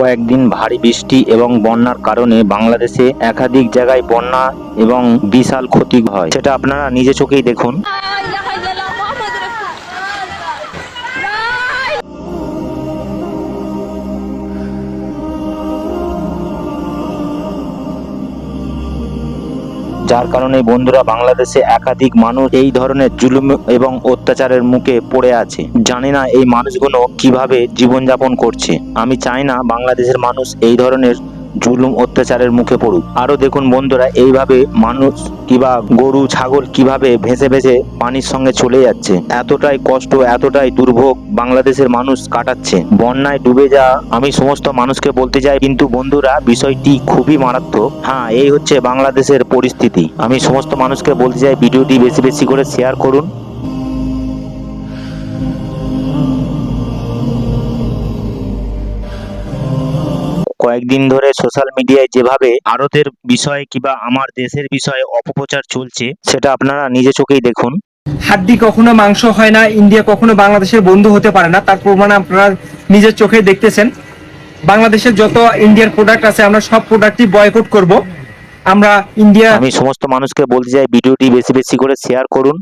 কয়েকদিন ভারী বৃষ্টি এবং বন্যার কারণে বাংলাদেশে একাধিক জায়গায় বন্যা এবং বিশাল ক্ষতি হয়। সেটা আপনারা নিজে চোখেই দেখুন। যার কারণে বন্ধুরা বাংলাদেশে একাধিক মানুষ এই ধরনের জুলুম এবং অত্যাচারের মুখে পড়ে আছে। জানি না এই মানুষগুলো কীভাবে জীবনযাপন করছে। আমি চাই না বাংলাদেশের মানুষ এই ধরনের জুলুম অত্যাচারের মুখে পড়ুক। আরও দেখুন বন্ধুরা, এইভাবে মানুষ কিবা গরু, ছাগল কীভাবে ভেসে ভেসে পানির সঙ্গে চলে যাচ্ছে। এতটাই কষ্ট, এতটাই দুর্ভোগ বাংলাদেশের মানুষ কাটাচ্ছে। বন্যায় ডুবে যা, আমি সমস্ত মানুষকে বলতে চাই, কিন্তু বন্ধুরা, বিষয়টি খুবই মারাত্মক। হ্যাঁ এই হচ্ছে বাংলাদেশের পরিস্থিতি। আমি সমস্ত মানুষকে বলতে চাই, ভিডিওটি বেশি বেশি করে শেয়ার করুন। কয়েকদিন ধরে সোশ্যাল মিডিয়ায় যেভাবে ভারতের বিষয়ে কিংবা আমার দেশের বিষয়ে অপপ্রচার চলছে সেটা আপনারা নিজে চোখেই দেখুন। হাড্ডি কখনো মাংস হয় না ইন্ডিয়া কখনো বাংলাদেশের বন্ধু হতে পারে না তার প্রমাণ আপনারা নিজের চোখে দেখতেছেন। বাংলাদেশের যত ইন্ডিয়ার প্রোডাক্ট আছে আমরা সব প্রোডাক্টই বয়কট করব। আমরা ইন্ডিয়া আমি সমস্ত মানুষকে বলতে চাই ভিডিওটি বেশি বেশি করে শেয়ার করুন।